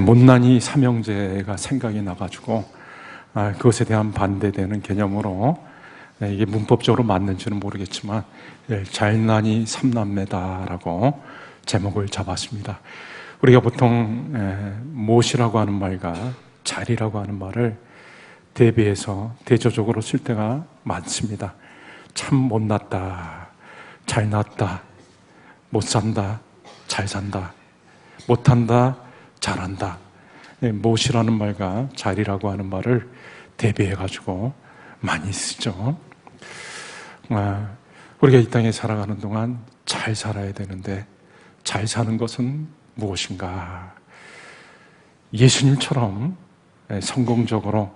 못난이 삼형제가 생각이 나가지고 아, 그것에 대한 반대되는 개념으로 네, 이게 문법적으로 맞는지는 모르겠지만 예, 잘난이 삼남매다라고 제목을 잡았습니다. 우리가 보통 에, 못이라고 하는 말과 잘이라고 하는 말을 대비해서 대조적으로 쓸 때가 많습니다. 참 못났다, 잘났다, 못 산다, 잘 산다, 못한다, 잘한다. 네, 못이라는 말과 잘이라고 하는 말을 대비해 가지고 많이 쓰죠. 아, 우리가 이 땅에 살아가는 동안 잘 살아야 되는데 잘 사는 것은 무엇인가? 예수님처럼 네, 성공적으로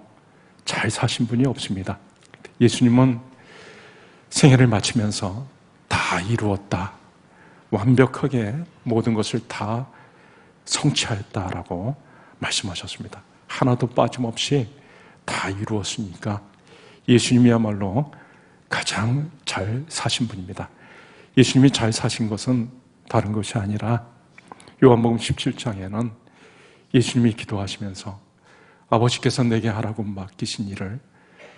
잘 사신 분이 없습니다. 예수님은 생애를 마치면서 다 이루었다. 완벽하게 모든 것을 다 성취하였다라고 말씀하셨습니다. 하나도 빠짐없이 다 이루었으니까 예수님이야말로 가장 잘 사신 분입니다. 예수님이 잘 사신 것은 다른 것이 아니라 요한복음 17장에는 예수님이 기도하시면서 아버지께서 내게 하라고 맡기신 일을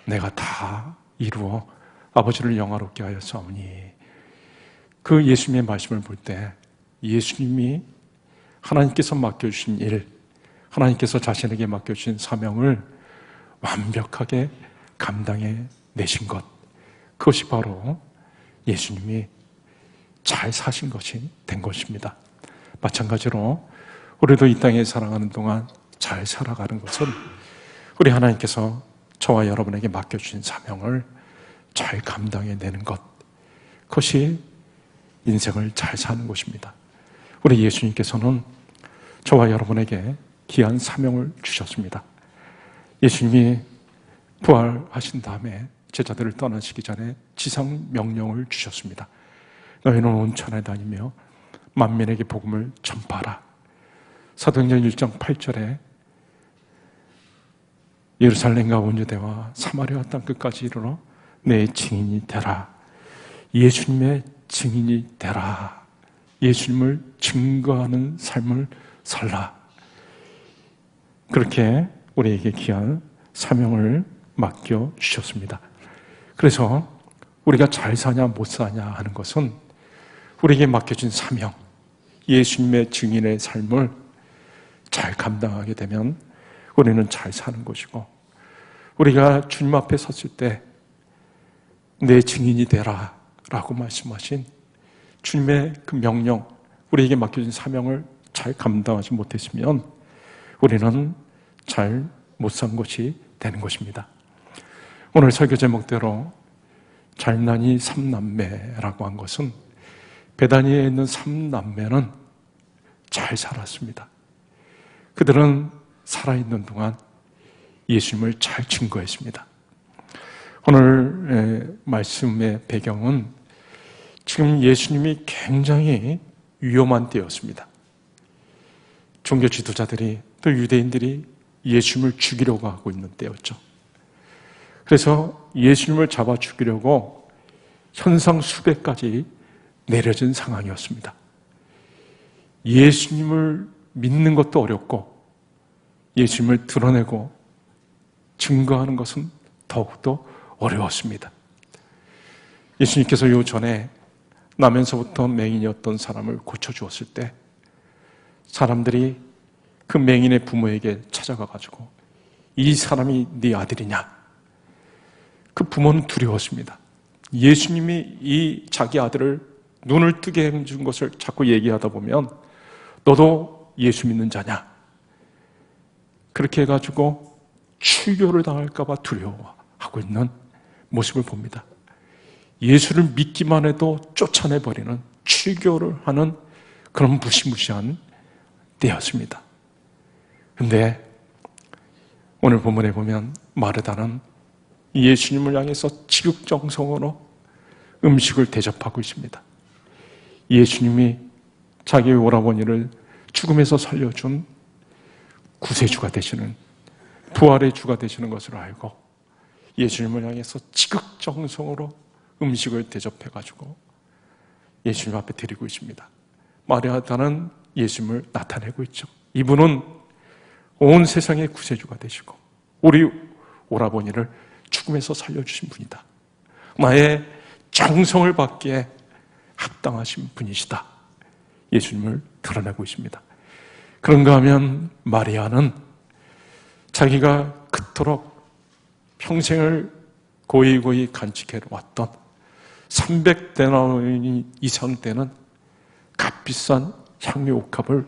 내가 다 이루어 아버지를 영화롭게 하였사오니 그 예수님의 말씀을 볼 때 예수님이 하나님께서 맡겨주신 일, 하나님께서 자신에게 맡겨주신 사명을 완벽하게 감당해 내신 것. 그것이 바로 예수님이 잘 사신 것이 된 것입니다. 마찬가지로 우리도 이 땅에 살아가는 동안 잘 살아가는 것은 우리 하나님께서 저와 여러분에게 맡겨주신 사명을 잘 감당해 내는 것. 그것이 인생을 잘 사는 것입니다. 우리 예수님께서는 저와 여러분에게 귀한 사명을 주셨습니다. 예수님이 부활하신 다음에 제자들을 떠나시기 전에 지상 명령을 주셨습니다. 너희는 온 천에 다니며 만민에게 복음을 전파하라. 사도행전 1장 8절에 예루살렘과 온유대와 사마리아 땅 끝까지 이르러 내 증인이 되라. 예수님의 증인이 되라. 예수님을 증거하는 삶을 살라. 그렇게 우리에게 귀한 사명을 맡겨 주셨습니다. 그래서 우리가 잘 사냐 못 사냐 하는 것은 우리에게 맡겨진 사명, 예수님의 증인의 삶을 잘 감당하게 되면 우리는 잘 사는 것이고 우리가 주님 앞에 섰을 때 내 증인이 되라 라고 말씀하신 주님의 그 명령, 우리에게 맡겨진 사명을 잘 감당하지 못했으면 우리는 잘 못 산 것이 되는 것입니다. 오늘 설교 제목대로 잘난이 삼남매라고 한 것은 베다니에 있는 삼남매는 잘 살았습니다. 그들은 살아있는 동안 예수님을 잘 증거했습니다. 오늘 말씀의 배경은 지금 예수님이 굉장히 위험한 때였습니다. 종교 지도자들이 또 유대인들이 예수님을 죽이려고 하고 있는 때였죠. 그래서 예수님을 잡아 죽이려고 현상 수배까지 내려진 상황이었습니다. 예수님을 믿는 것도 어렵고 예수님을 드러내고 증거하는 것은 더욱더 어려웠습니다. 예수님께서 요 전에 나면서부터 맹인이었던 사람을 고쳐주었을 때 사람들이 그 맹인의 부모에게 찾아가 가지고 이 사람이 네 아들이냐? 그 부모는 두려웠습니다. 예수님이 이 자기 아들을 눈을 뜨게 해준 것을 자꾸 얘기하다 보면 너도 예수 믿는 자냐? 그렇게 해가지고 출교를 당할까봐 두려워하고 있는 모습을 봅니다. 예수를 믿기만 해도 쫓아내버리는 출교를 하는 그런 무시무시한 때였습니다. 근데 오늘 본문에 보면 마르다는 예수님을 향해서 지극정성으로 음식을 대접하고 있습니다. 예수님이 자기의 오라버니를 죽음에서 살려준 구세주가 되시는 부활의 주가 되시는 것을 알고 예수님을 향해서 지극정성으로 음식을 대접해가지고 예수님 앞에 드리고 있습니다. 마리아다는 예수님을 나타내고 있죠. 이분은 온 세상의 구세주가 되시고 우리 오라버니를 죽음에서 살려주신 분이다. 나의 정성을 받기에 합당하신 분이시다. 예수님을 드러내고 있습니다. 그런가 하면 마리아는 자기가 그토록 평생을 고이고이 간직해 왔던 300데나리 이상 되는 값비싼 향유 옥합을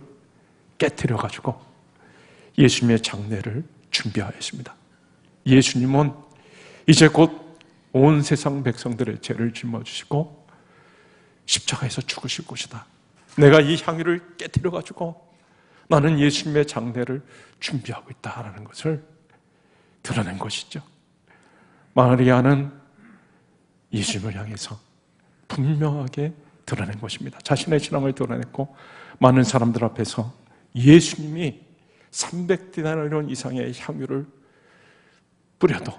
깨뜨려 가지고 예수님의 장례를 준비하였습니다. 예수님은 이제 곧 온 세상 백성들의 죄를 짊어지시고 십자가에서 죽으실 것이다. 내가 이 향유를 깨뜨려 가지고 나는 예수님의 장례를 준비하고 있다라는 것을 드러낸 것이죠. 마리아는 예수님을 향해서 분명하게 드러낸 것입니다. 자신의 신앙을 드러냈고 많은 사람들 앞에서 예수님이 300디나리온 이상의 향유를 뿌려도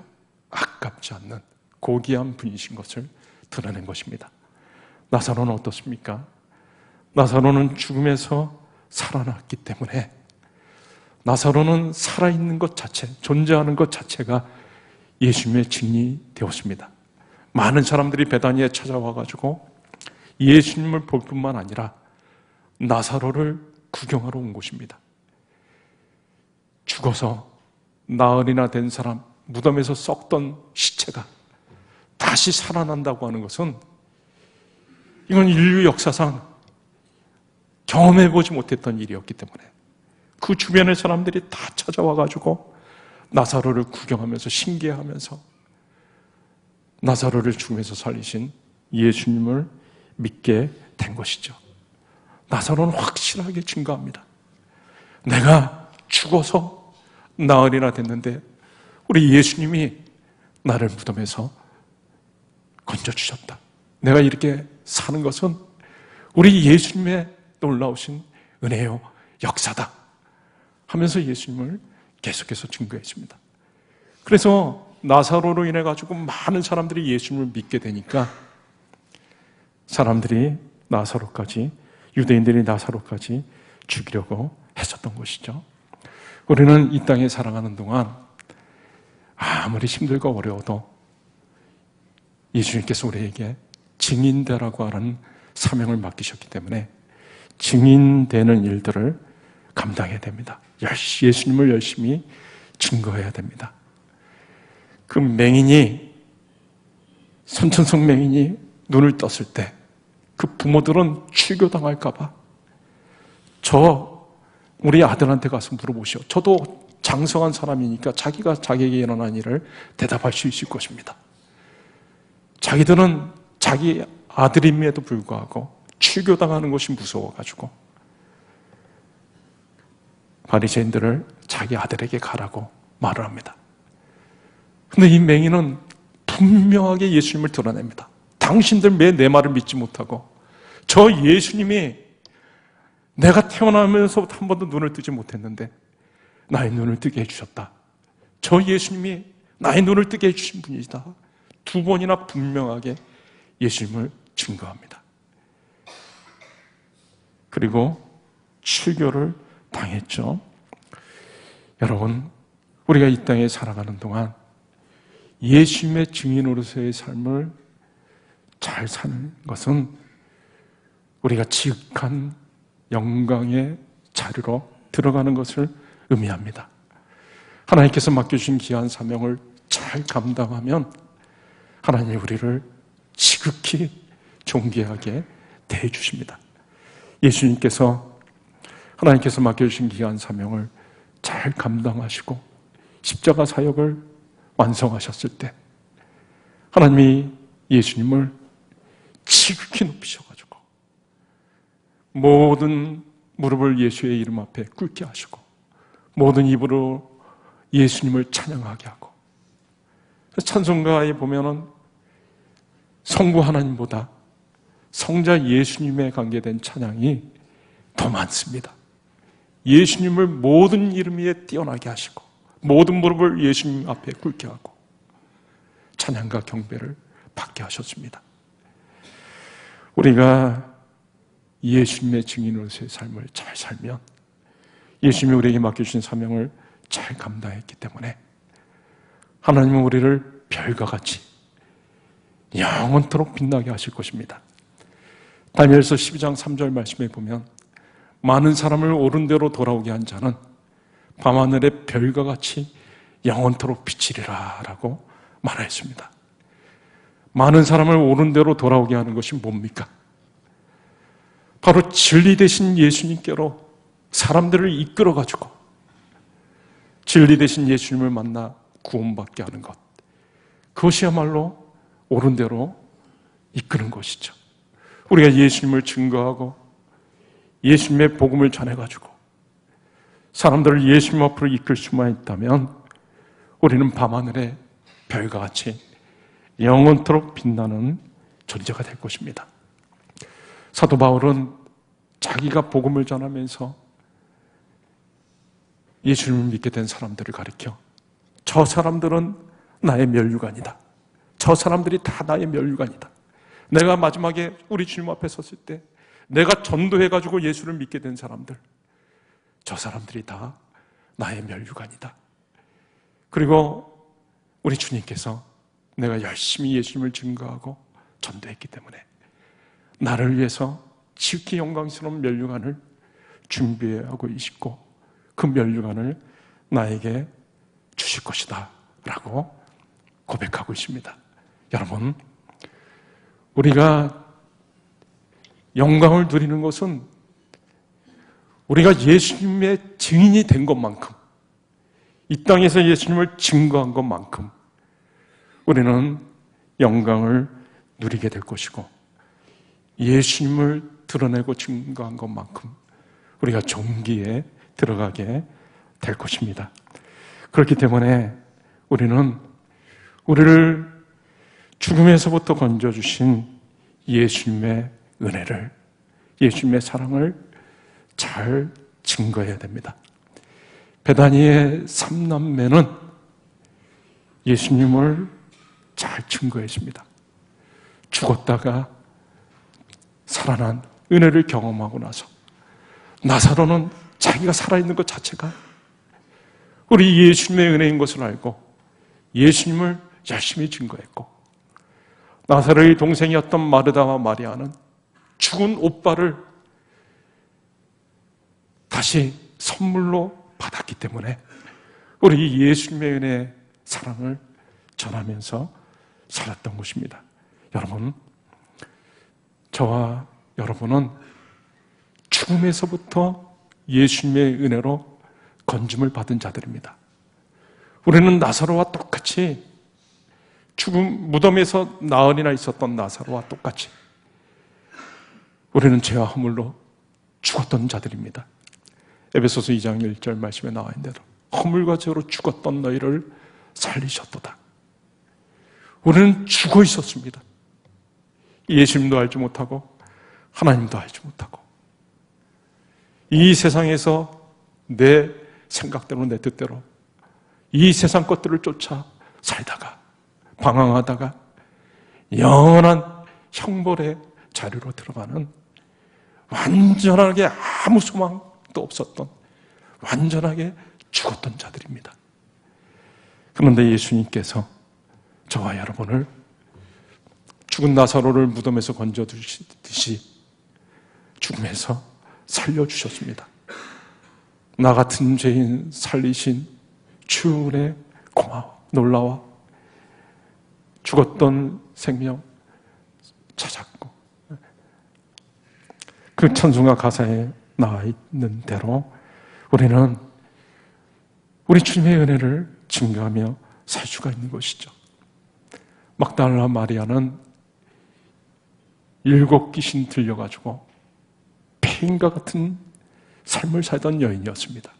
아깝지 않는 고귀한 분이신 것을 드러낸 것입니다. 나사로는 어떻습니까? 나사로는 죽음에서 살아났기 때문에 나사로는 살아있는 것 자체, 존재하는 것 자체가 예수님의 증이 되었습니다. 많은 사람들이 베다니에 찾아와가지고 예수님을 볼 뿐만 아니라 나사로를 구경하러 온 곳입니다. 죽어서 나흘이나 된 사람, 무덤에서 썩던 시체가 다시 살아난다고 하는 것은 이건 인류 역사상 경험해보지 못했던 일이었기 때문에 그 주변의 사람들이 다 찾아와가지고 나사로를 구경하면서 신기해하면서 나사로를 죽음에서 살리신 예수님을 믿게 된 것이죠. 나사로는 확실하게 증거합니다. 내가 죽어서 나흘이나 됐는데 우리 예수님이 나를 무덤에서 건져주셨다. 내가 이렇게 사는 것은 우리 예수님의 놀라우신 은혜요, 역사다. 하면서 예수님을 계속해서 증거했습니다. 그래서 나사로로 인해 가지고 많은 사람들이 예수님을 믿게 되니까 사람들이 나사로까지 유대인들이 나사로까지 죽이려고 했었던 것이죠. 우리는 이 땅에 살아가는 동안 아무리 힘들고 어려워도 예수님께서 우리에게 증인되라고 하는 사명을 맡기셨기 때문에 증인되는 일들을 감당해야 됩니다. 예수님을 열심히 증거해야 됩니다. 그 맹인이 선천성 맹인이 눈을 떴을 때 그 부모들은 출교당할까봐 저 우리 아들한테 가서 물어보시오. 저도 장성한 사람이니까 자기가 자기에게 일어난 일을 대답할 수 있을 것입니다. 자기들은 자기 아들임에도 불구하고 출교당하는 것이 무서워가지고 바리새인들을 자기 아들에게 가라고 말을 합니다. 근데 이 맹인은 분명하게 예수님을 드러냅니다. 당신들 왜 내 말을 믿지 못하고 저 예수님이 내가 태어나면서부터 한 번도 눈을 뜨지 못했는데 나의 눈을 뜨게 해주셨다. 저 예수님이 나의 눈을 뜨게 해주신 분이다. 두 번이나 분명하게 예수님을 증거합니다. 그리고 출교를 당했죠. 여러분, 우리가 이 땅에 살아가는 동안 예수님의 증인으로서의 삶을 잘 사는 것은 우리가 지극한 영광의 자리로 들어가는 것을 의미합니다. 하나님께서 맡겨주신 귀한 사명을 잘 감당하면 하나님 우리를 지극히 존귀하게 대해주십니다. 예수님께서 하나님께서 맡겨주신 귀한 사명을 잘 감당하시고 십자가 사역을 완성하셨을 때 하나님이 예수님을 지극히 높이셔가지고 모든 무릎을 예수의 이름 앞에 꿇게 하시고 모든 입으로 예수님을 찬양하게 하고 찬송가에 보면은 성부 하나님보다 성자 예수님에 관계된 찬양이 더 많습니다. 예수님을 모든 이름 위에 뛰어나게 하시고 모든 무릎을 예수님 앞에 꿇게 하고 찬양과 경배를 받게 하셨습니다. 우리가 예수님의 증인으로서의 삶을 잘 살면 예수님이 우리에게 맡겨주신 사명을 잘 감당했기 때문에 하나님은 우리를 별과 같이 영원토록 빛나게 하실 것입니다. 다니엘서 12장 3절 말씀에 보면 많은 사람을 옳은 대로 돌아오게 한 자는 밤하늘의 별과 같이 영원토록 비치리라 라고 말하였습니다. 많은 사람을 옳은 대로 돌아오게 하는 것이 뭡니까? 바로 진리 대신 예수님께로 사람들을 이끌어 가지고 진리 대신 예수님을 만나 구원받게 하는 것. 그것이야말로 옳은 대로 이끄는 것이죠. 우리가 예수님을 증거하고 예수님의 복음을 전해가지고 사람들을 예수님 앞으로 이끌 수만 있다면 우리는 밤하늘의 별과 같이 영원토록 빛나는 존재가 될 것입니다. 사도 바울은 자기가 복음을 전하면서 예수님을 믿게 된 사람들을 가리켜 저 사람들은 나의 멸류관이다. 저 사람들이 다 나의 멸류관이다. 내가 마지막에 우리 주님 앞에 섰을 때 내가 전도해가지고 예수를 믿게 된 사람들, 저 사람들이 다 나의 멸류관이다. 그리고 우리 주님께서 내가 열심히 예수님을 증거하고 전도했기 때문에 나를 위해서 지극히 영광스러운 멸류관을 준비하고 있고 그 멸류관을 나에게 주실 것이다. 라고 고백하고 있습니다. 여러분, 우리가 영광을 누리는 것은 우리가 예수님의 증인이 된 것만큼 이 땅에서 예수님을 증거한 것만큼 우리는 영광을 누리게 될 것이고 예수님을 드러내고 증거한 것만큼 우리가 종기에 들어가게 될 것입니다. 그렇기 때문에 우리는 우리를 죽음에서부터 건져주신 예수님의 은혜를, 예수님의 사랑을 잘 증거해야 됩니다. 베다니의 삼남매는 예수님을 잘 증거했습니다. 죽었다가 살아난 은혜를 경험하고 나서 나사로는 자기가 살아있는 것 자체가 우리 예수님의 은혜인 것을 알고 예수님을 열심히 증거했고 나사로의 동생이었던 마르다와 마리아는 죽은 오빠를 다시 선물로 받았기 때문에 우리 예수님의 은혜 사랑을 전하면서 살았던 것입니다. 여러분, 저와 여러분은 죽음에서부터 예수님의 은혜로 건짐을 받은 자들입니다. 우리는 나사로와 똑같이 죽음 무덤에서 나흘이나 있었던 나사로와 똑같이 우리는 죄와 허물로 죽었던 자들입니다. 에베소서 2장 1절 말씀에 나와 있는 대로 허물과 죄로 죽었던 너희를 살리셨도다. 우리는 죽어 있었습니다. 예수님도 알지 못하고 하나님도 알지 못하고 이 세상에서 내 생각대로 내 뜻대로 이 세상 것들을 쫓아 살다가 방황하다가 영원한 형벌의 자리로 들어가는 완전하게 아무 소망 도 없었던 완전하게 죽었던 자들입니다. 그런데 예수님께서 저와 여러분을 죽은 나사로를 무덤에서 건져두시듯이 죽음에서 살려주셨습니다. 나 같은 죄인 살리신 주은혜 고마워 놀라워 죽었던 생명 찾았고 그 찬송가 가사에 나와 있는 대로 우리는 우리 주님의 은혜를 증거하며 살 수가 있는 것이죠. 막달라 마리아는 일곱 귀신 들려가지고 폐인과 같은 삶을 살던 여인이었습니다.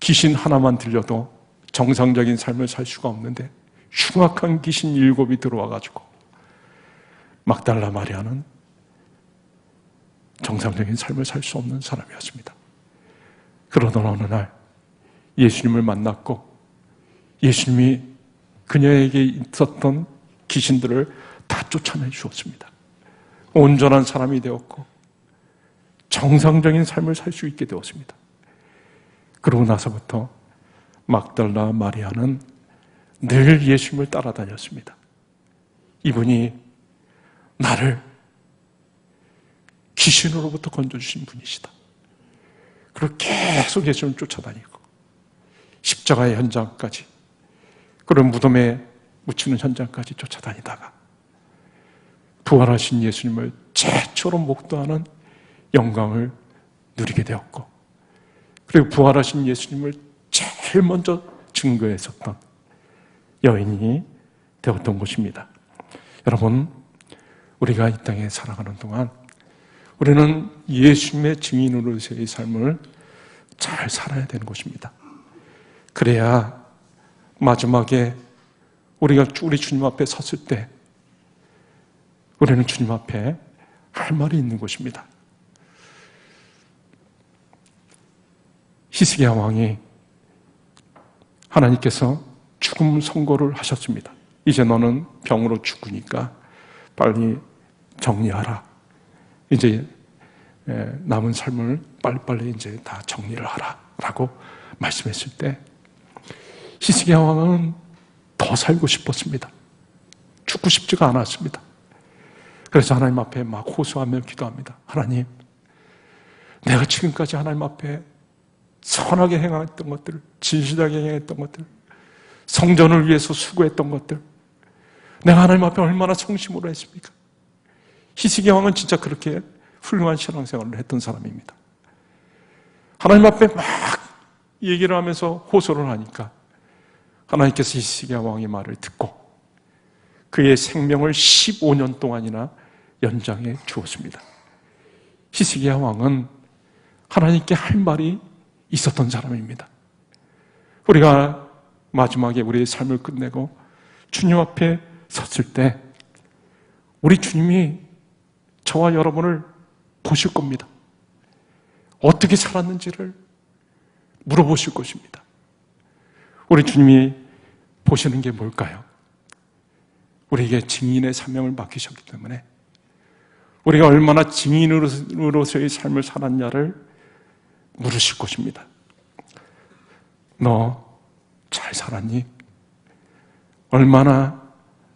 귀신 하나만 들려도 정상적인 삶을 살 수가 없는데 흉악한 귀신 일곱이 들어와가지고 막달라 마리아는 정상적인 삶을 살 수 없는 사람이었습니다. 그러던 어느 날 예수님을 만났고 예수님이 그녀에게 있었던 귀신들을 다 쫓아내 주었습니다. 온전한 사람이 되었고 정상적인 삶을 살 수 있게 되었습니다. 그러고 나서부터 막달라 마리아는 늘 예수님을 따라다녔습니다. 이분이 나를 귀신으로부터 건져주신 분이시다. 그리고 계속 예수님을 쫓아다니고 십자가의 현장까지 그런 무덤에 묻히는 현장까지 쫓아다니다가 부활하신 예수님을 최초로 목도하는 영광을 누리게 되었고 그리고 부활하신 예수님을 제일 먼저 증거했었던 여인이 되었던 곳입니다. 여러분, 우리가 이 땅에 살아가는 동안 우리는 예수님의 증인으로서의 삶을 잘 살아야 되는 것입니다. 그래야 마지막에 우리가 우리 주님 앞에 섰을 때 우리는 주님 앞에 할 말이 있는 것입니다. 히스기야 왕이 하나님께서 죽음 선고를 하셨습니다. 이제 너는 병으로 죽으니까 빨리 정리하라. 이제 남은 삶을 빨리빨리 이제 다 정리를 하라. 라고 말씀했을 때 히스기야 왕은 더 살고 싶었습니다. 죽고 싶지가 않았습니다. 그래서 하나님 앞에 막 호소하며 기도합니다. 하나님, 내가 지금까지 하나님 앞에 선하게 행했던 것들, 진실하게 행했던 것들, 성전을 위해서 수고했던 것들, 내가 하나님 앞에 얼마나 성심으로 했습니까? 희식의 왕은 진짜 그렇게 훌륭한 신앙생활을 했던 사람입니다. 하나님 앞에 막 얘기를 하면서 호소를 하니까 하나님께서 희식의 왕의 말을 듣고 그의 생명을 15년 동안이나 연장해 주었습니다. 희식의 왕은 하나님께 할 말이 있었던 사람입니다. 우리가 마지막에 우리의 삶을 끝내고 주님 앞에 섰을 때 우리 주님이 저와 여러분을 보실 겁니다. 어떻게 살았는지를 물어보실 것입니다. 우리 주님이 보시는 게 뭘까요? 우리에게 증인의 사명을 맡기셨기 때문에 우리가 얼마나 증인으로서의 삶을 살았냐를 물으실 것입니다. 너 잘 살았니? 얼마나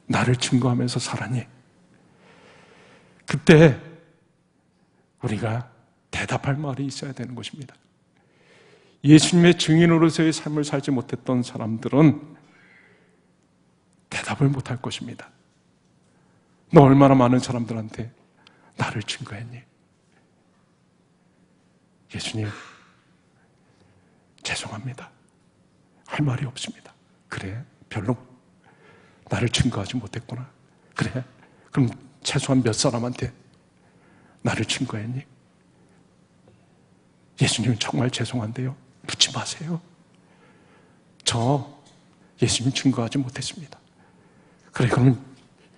나를 증거하면서 살았니? 그때 우리가 대답할 말이 있어야 되는 것입니다. 예수님의 증인으로서의 삶을 살지 못했던 사람들은 대답을 못할 것입니다. 너 얼마나 많은 사람들한테 나를 증거했니? 예수님, 죄송합니다. 할 말이 없습니다. 그래, 별로 나를 증거하지 못했구나. 그래, 그럼 최소한 몇 사람한테 나를 증거했니? 예수님 정말 죄송한데요. 묻지 마세요. 저 예수님 증거하지 못했습니다. 그래, 그러면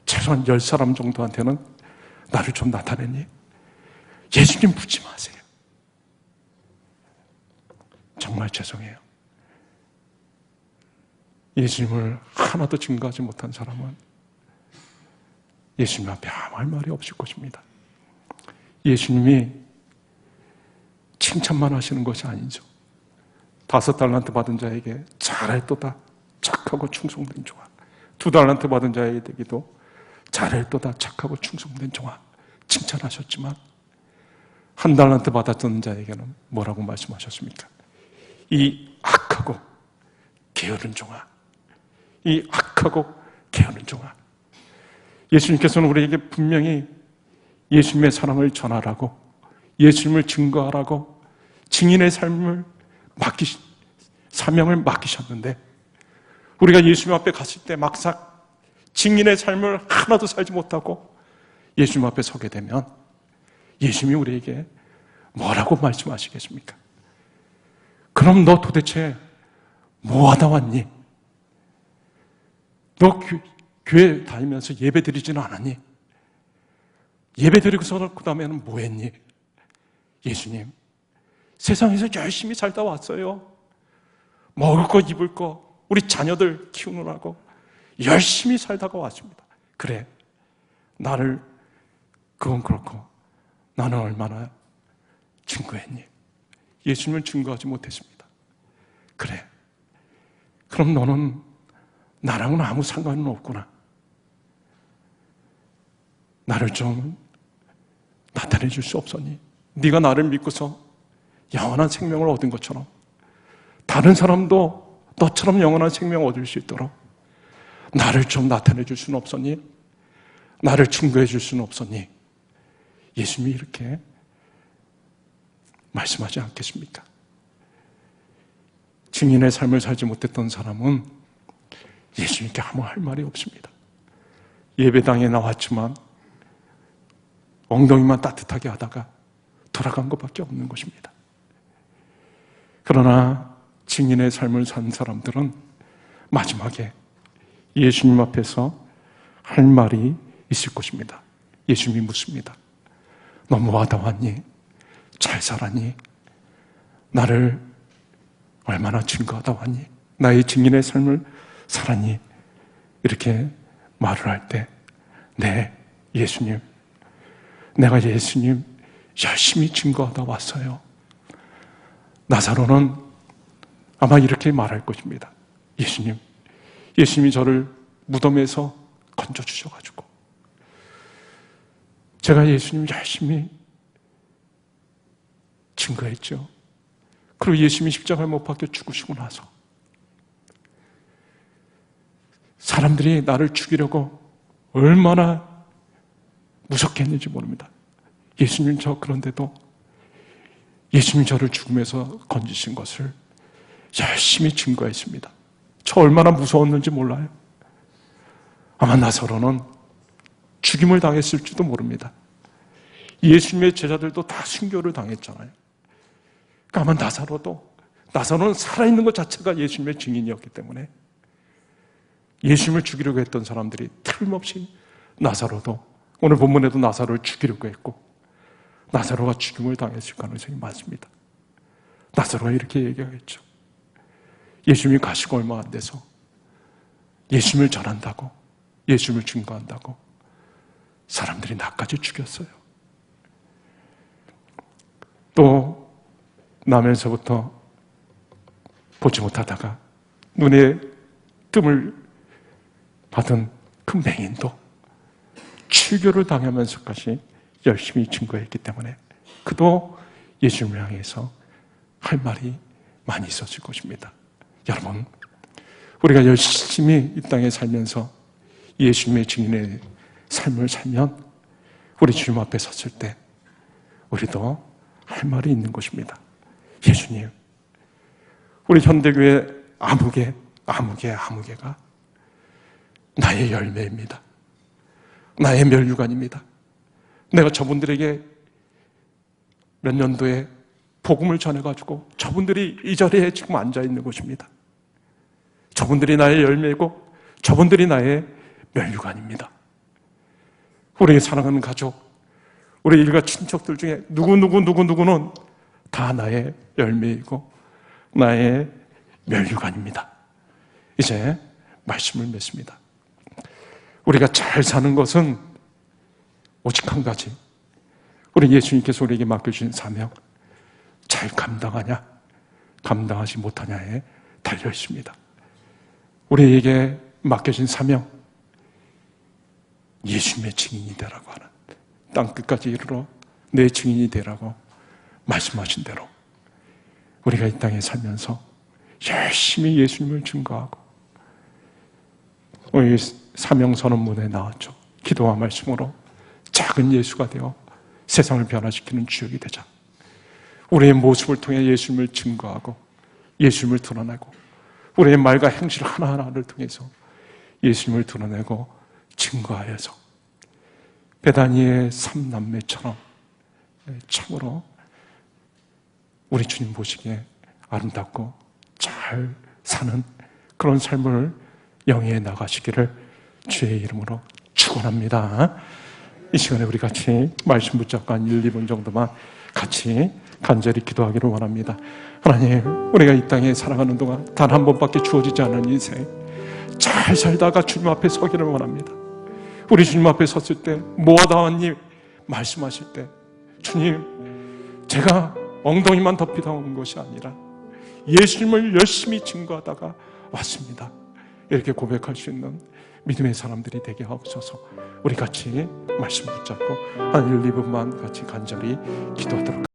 최소한 열 사람 정도한테는 나를 좀 나타냈니? 예수님 묻지 마세요. 정말 죄송해요. 예수님을 하나도 증거하지 못한 사람은 예수님 앞에 아무 할 말이 없을 것입니다. 예수님이 칭찬만 하시는 것이 아니죠. 다섯 달란트 받은 자에게 잘했도다. 착하고 충성된 종아. 두 달란트 받은 자에게도 잘했도다. 착하고 충성된 종아. 칭찬하셨지만 한 달란트 받았던 자에게는 뭐라고 말씀하셨습니까? 이 악하고 게으른 종아. 이 악하고 게으른 종아. 예수님께서는 우리에게 분명히 예수님의 사랑을 전하라고 예수님을 증거하라고 증인의 삶을 맡기 사명을 맡기셨는데 우리가 예수님 앞에 갔을 때 막상 증인의 삶을 하나도 살지 못하고 예수님 앞에 서게 되면 예수님이 우리에게 뭐라고 말씀하시겠습니까? 그럼 너 도대체 뭐 하다 왔니? 너 교, 교회 다니면서 예배 드리지는 않았니? 예배 드리고서 그 다음에는 뭐 했니? 예수님, 세상에서 열심히 살다 왔어요. 먹을 거, 입을 거, 우리 자녀들 키우느라고 열심히 살다가 왔습니다. 그래. 나를, 그건 그렇고, 나는 얼마나 증거했니? 예수님은 증거하지 못했습니다. 그래. 그럼 너는 나랑은 아무 상관은 없구나. 나를 좀 나타내 줄 수 없었니? 네가 나를 믿고서 영원한 생명을 얻은 것처럼 다른 사람도 너처럼 영원한 생명을 얻을 수 있도록 나를 좀 나타내 줄 수는 없었니? 나를 증거해 줄 수는 없었니? 예수님이 이렇게 말씀하지 않겠습니까? 증인의 삶을 살지 못했던 사람은 예수님께 아무 할 말이 없습니다. 예배당에 나왔지만 엉덩이만 따뜻하게 하다가 돌아간 것밖에 없는 것입니다. 그러나 증인의 삶을 산 사람들은 마지막에 예수님 앞에서 할 말이 있을 것입니다. 예수님이 묻습니다. 너 뭐하다 왔니? 잘 살았니? 나를 얼마나 증거하다 왔니? 나의 증인의 삶을 살았니? 이렇게 말을 할 때, 네, 예수님. 내가 예수님 열심히 증거하다 왔어요. 나사로는 아마 이렇게 말할 것입니다. 예수님, 예수님이 저를 무덤에서 건져주셔가지고, 제가 예수님 열심히 증거했죠. 그리고 예수님이 십자가에 못 박혀 죽으시고 나서 사람들이 나를 죽이려고 얼마나 무섭게 했는지 모릅니다. 예수님 저 그런데도 예수님 저를 죽음에서 건지신 것을 열심히 증거했습니다. 저 얼마나 무서웠는지 몰라요. 아마 나서로는 죽임을 당했을지도 모릅니다. 예수님의 제자들도 다 순교를 당했잖아요. 그러니까 나사로도 나사로는 살아있는 것 자체가 예수님의 증인이었기 때문에 예수님을 죽이려고 했던 사람들이 틀림없이 나사로도 오늘 본문에도 나사로를 죽이려고 했고 나사로가 죽임을 당했을 가능성이 많습니다. 나사로가 이렇게 얘기하겠죠. 예수님이 가시고 얼마 안 돼서 예수님을 전한다고 예수님을 증거한다고 사람들이 나까지 죽였어요. 또 나면서부터 보지 못하다가 눈에 뜸을 받은 그 맹인도 출교를 당하면서까지 열심히 증거했기 때문에 그도 예수님을 향해서 할 말이 많이 있었을 것입니다. 여러분, 우리가 열심히 이 땅에 살면서 예수님의 증인의 삶을 살면 우리 주님 앞에 섰을 때 우리도 할 말이 있는 것입니다. 예수님, 우리 현대교회 아무개, 아무개, 아무개가 나의 열매입니다. 나의 멸류관입니다. 내가 저분들에게 몇 년도에 복음을 전해가지고 저분들이 이 자리에 지금 앉아 있는 것입니다. 저분들이 나의 열매고 저분들이 나의 멸류관입니다. 우리의 사랑하는 가족, 우리 일가 친척들 중에 누구누구 누구누구는 다 나의 열매이고 나의 멸류관입니다. 이제 말씀을 맺습니다. 우리가 잘 사는 것은 오직 한 가지. 우리 예수님께서 우리에게 맡겨주신 사명. 잘 감당하냐? 감당하지 못하냐에 달려 있습니다. 우리에게 맡겨진 사명. 예수님의 증인이 되라고 하는 땅 끝까지 이르러 내 증인이 되라고 말씀하신 대로 우리가 이 땅에 살면서 열심히 예수님을 증거하고 우리 사명 선언문에 나왔죠. 기도와 말씀으로 작은 예수가 되어 세상을 변화시키는 주역이 되자. 우리의 모습을 통해 예수님을 증거하고 예수님을 드러내고 우리의 말과 행실 하나하나를 통해서 예수님을 드러내고 증거하여서 베다니의 삼남매처럼 참으로 우리 주님 보시기에 아름답고 잘 사는 그런 삶을 영위해 나가시기를 주의 이름으로 축원합니다. 이 시간에 우리 같이 말씀 붙잡고 한 1, 2분 정도만 같이 간절히 기도하기를 원합니다. 하나님, 우리가 이 땅에 살아가는 동안 단 한 번밖에 주어지지 않은 인생 잘 살다가 주님 앞에 서기를 원합니다. 우리 주님 앞에 섰을 때 왔니? 말씀하실 때 주님, 제가 엉덩이만 덮이다 온 것이 아니라 예수님을 열심히 증거하다가 왔습니다. 이렇게 고백할 수 있는 믿음의 사람들이 되게 하옵소서. 우리 같이 말씀 붙잡고 한 1, 2분만 같이 간절히 기도하도록